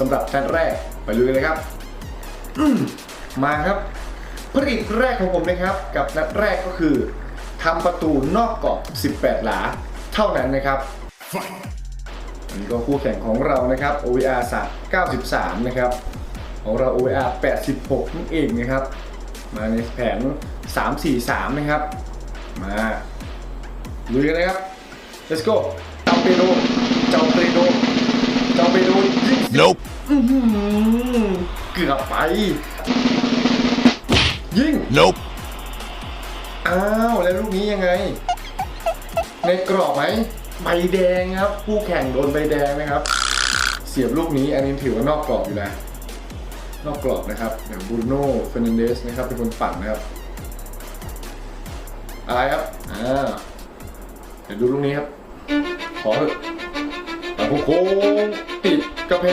สำหรับนัดแรกไปลุยกันเลยครับมมาครับภารกิจแรกของผมนะครับ กับนัดแรกก็คือทำประตูนอกกรอบ 18 หลา เท่านั้นนะครับอันนี้ก็คู่แข่งของเรานะครับ OVR 93 นะครับ ของเรา OVR 86 นั่นเองนะครับ มาในแผน 343 นะครับ มาลุยกันเลยครับ let's go เจ้าเปโดเจ้าเปโด Nope. อื้อหือเกือบไป ยิง Nope. อ้าว แล้วลูกนี้ยังไง ในกรอบไหมใบแดงครับผู้แข่งโดนใบแดงนะครับ เสียบลูกนี้อันนี้ถือว่านอกกรอบอยู่นะนอกกรอบนะครับเดี๋ยวบรูโน่เฟร์นันเดสนะครับเป็นคนปั่นนะครับ อะไรครับอ่าเดี๋ยวดูลูกนี้ครับ ขอเถอะแต่โค้งๆติดกระแพง